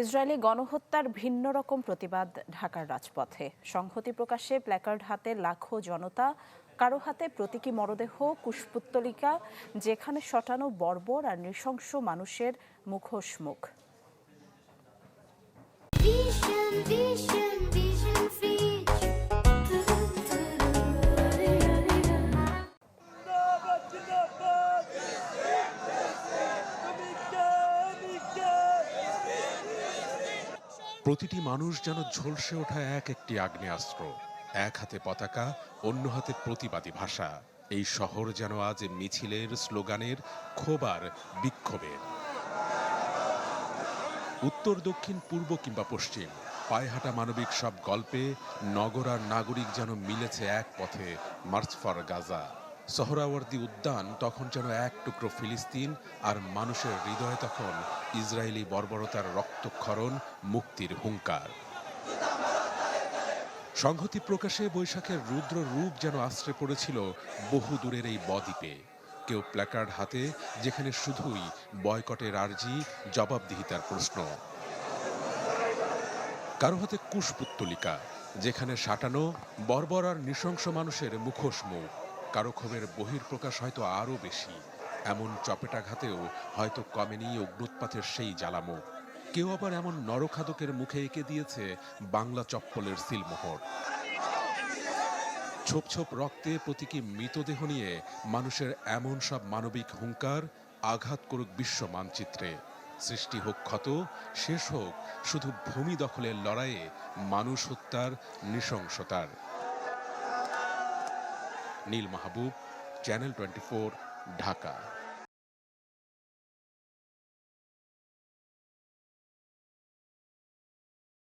Israeli গণহত্যার ভিন্ন রকম প্রতিবাদ ঢাকার রাজপথে। সংহতি প্রকাশে প্ল্যাকার্ড হাতে লাখো জনতা, কারও হাতে প্রতীকী মরদেহ, কুশপুত্তলিকা, যেখানে শটানো বর্বর আর নৃশংস মানুষের মুখোশ মুখ প্রতিটি মানুষ যেন ঝলসে ওঠা এক একটি আগ্নেয়াস্ত্র, এক হাতে পতাকা, অন্য হাতে প্রতিবাদী ভাষা। এই শহর যেন আজ মিছিলের স্লোগানের ক্ষোবার বিক্ষোভের। উত্তর, দক্ষিণ, পূর্ব কিংবা পশ্চিম, পায়েহাঁটা মানবিক সব গল্পে নগর আর নাগরিক যেন মিলেছে এক পথে মার্চ ফর গাজা। সোহরাওয়ার্দী উদ্যান তখন যেন এক টুকরো ফিলিস্তিন আর মানুষের হৃদয়ে তখন ইসরায়েলি বর্বরতার রক্তক্ষরণ, মুক্তির হুঙ্কার। সংহতি প্রকাশে বৈশাখের রুদ্র রূপ যেন আশ্রে পড়েছিল বহু দূরের এই বদ্বীপে। কেউ প্ল্যাকার্ড হাতে, যেখানে শুধুই বয়কটের আর্জি, জবাবদিহিতার প্রশ্ন। কারও হাতে কুশপুত্তলিকা, যেখানে সাটানো, বর্বর আর নৃশংস মানুষের মুখোশ মুখ। কারও ক্ষোভের বহির্প্রকাশ হয়তো আরও বেশি। এমন চপেটাঘাতেও হয়তো কমেনি অগ্নুৎপাতের সেই জ্বালামুখ কেউ আবার এমন নরখাদকের মুখে এঁকে দিয়েছে বাংলা চপ্পলের সিলমোহর। ছোপ ছোপ রক্তে প্রতীকী মৃতদেহ নিয়ে মানুষের এমন সব মানবিক হুঙ্কার আঘাত করুক বিশ্ব মানচিত্রে। সৃষ্টি হোক ক্ষত, শেষ হোক শুধু ভূমি দখলের লড়াইয়ে মানুষ হত্যার নৃশংসতার। नील महबूब चैनल 24 ढाका।